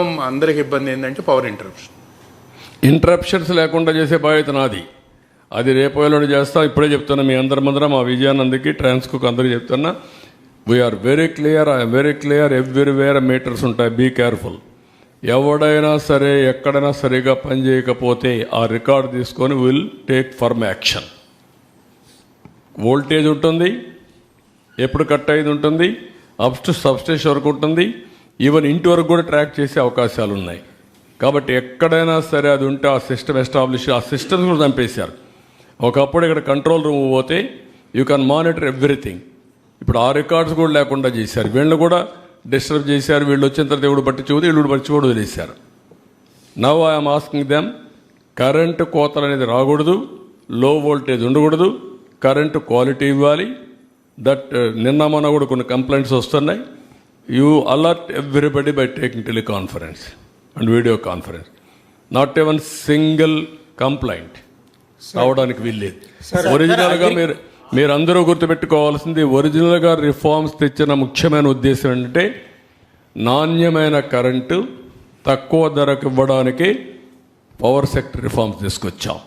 అందరికి ఇబ్బంది ఏంటంటే పవర్ ఇంటరప్షన్ ఇంటరప్షన్స్ లేకుండా చేసే బాధ్యత నాది. అది రేపు ఎల్లుండి చేస్తా. ఇప్పుడే చెప్తున్నా మీ అందరి ముందర మా విజయానందకి ట్రాన్స్కోకి అందరికీ చెప్తున్నా. We're very clear I'm very clear everywhere meters ఉంటాయి. బీ కేర్ఫుల్ ఎవడైనా సరే ఎక్కడైనా సరిగా పని చేయకపోతే ఆ రికార్డు తీసుకొని will take firm action voltage ఉంటుంది. ఎప్పుడు కట్ అయింది ఉంటుంది. అప్ టు సబ్స్టేషన్ వరకు ఉంటుంది. ఈవెన్ ఇంటి వరకు కూడా ట్రాక్ చేసే అవకాశాలు ఉన్నాయి కాబట్టి ఎక్కడైనా సరే అది ఉంటే ఆ సిస్టమ్ ఎస్టాబ్లిష్ ఆ సిస్టమ్స్ కూడా చంపేశారు ఒకప్పుడు ఇక్కడ కంట్రోల్ రూమ్ పోతే యూ కెన్ మానిటర్ ఎవ్రీథింగ్. ఇప్పుడు ఆ రికార్డ్స్ కూడా లేకుండా చేశారు. వీళ్ళు కూడా డిస్టర్బ్ చేశారు. వీళ్ళు వచ్చిన తర్వాత పట్టి పట్టించుకోదు వీళ్ళు పట్టించుకోడు వదిలేశారు. Now I'm asking them current కోతలు అనేది రాకూడదు లో వోల్టేజ్ ఉండకూడదు కరెంటు క్వాలిటీ ఇవ్వాలి. దట్ uh, నిన్న మొన్న కూడా కొన్ని కంప్లైంట్స్ వస్తున్నాయి. You alert everybody by taking teleconference and video conference not even single complaint రావడానికి వీల్లేదు. ఒరిజినల్గా మీరు మీరందరూ గుర్తుపెట్టుకోవాల్సింది ఒరిజినల్గా రిఫార్మ్స్ తెచ్చిన ముఖ్యమైన ఉద్దేశం ఏంటంటే నాణ్యమైన కరెంటు తక్కువ ధరకు ఇవ్వడానికి పవర్ సెక్టర్ రిఫార్మ్స్ తీసుకొచ్చాం.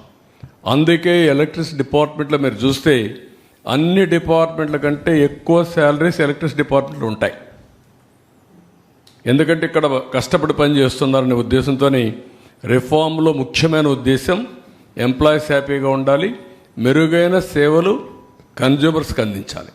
అందుకే ఎలక్ట్రిసిటీ డిపార్ట్మెంట్లో మీరు చూస్తే అన్ని డిపార్ట్మెంట్ల కంటే ఎక్కువ శాలరీస్ ఎలక్ట్రిసిటీ డిపార్ట్మెంట్లో ఉంటాయి. ఎందుకంటే ఇక్కడ కష్టపడి పని చేస్తున్నారనే ఉద్దేశంతో రిఫార్మ్లో ముఖ్యమైన ఉద్దేశం ఎంప్లాయీస్ హ్యాపీగా ఉండాలి మెరుగైన సేవలు కన్జ్యూమర్స్కి అందించాలి.